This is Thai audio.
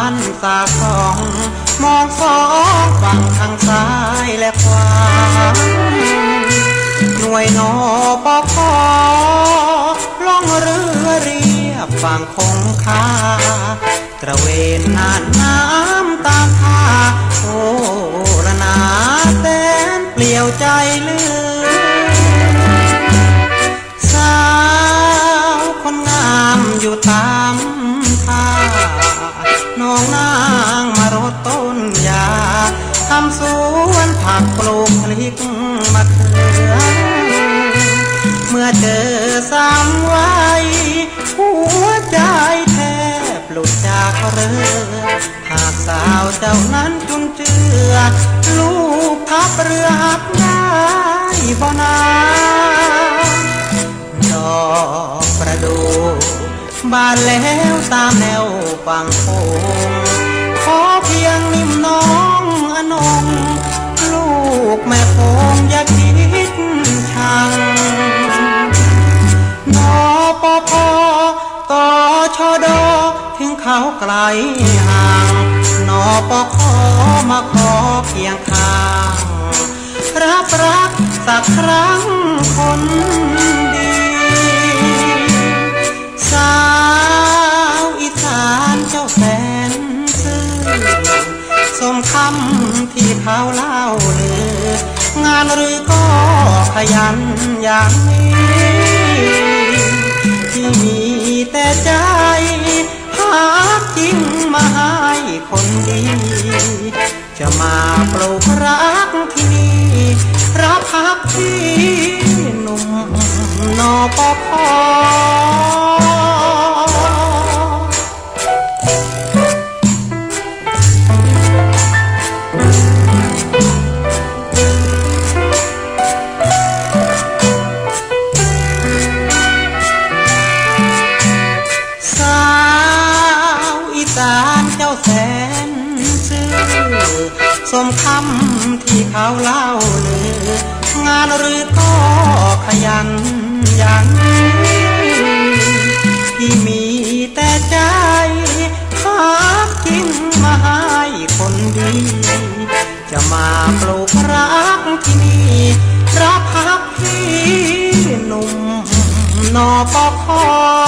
ายันตาสอง มองสองฝั่งทางซ้ายและขวา หน่วยนอปอคอล่องเรือเรียบฝั่งคงคาตระเวนน่านน้ำตามท่าโอระนาแสนเปลี่ยวใจเลือสาวคนงามอยู่ตามท่า น้องนางมารดต้นยาทำสวนผักปลูกพลิกมะเขือ เมื่อเจอสามไว้หัวใจแทบหลุดจากเรือหากสาวเจ้านั้นจุนเจือ ลูกทับเรือหักได้บ่นา บานแล้วตามแนวฝั่งโขงขอเพียงนิ่มน้องอนงลูกแม่คงอย่าคิดชังนอปอพอต่อชอดอถึงเขาไกลห่างนอปอขอมาขอเพียงข้างรับรักสักครั้งคนดี ที่เขาเล่าลืองานหรือก็ขยันอย่างนี้ที่มีแต่ใจหาจริงมาให้คนดี จะมาปลูกรักที่นี่รับพักที่ สมคำที่เขาเล่าลืองานหรือก็ขยันอย่างนี้ที่มีแต่ใจหากินมาให้คนดี จะมาปลูกรักที่นี่รับพักพี่หนุ่มนอปอคอ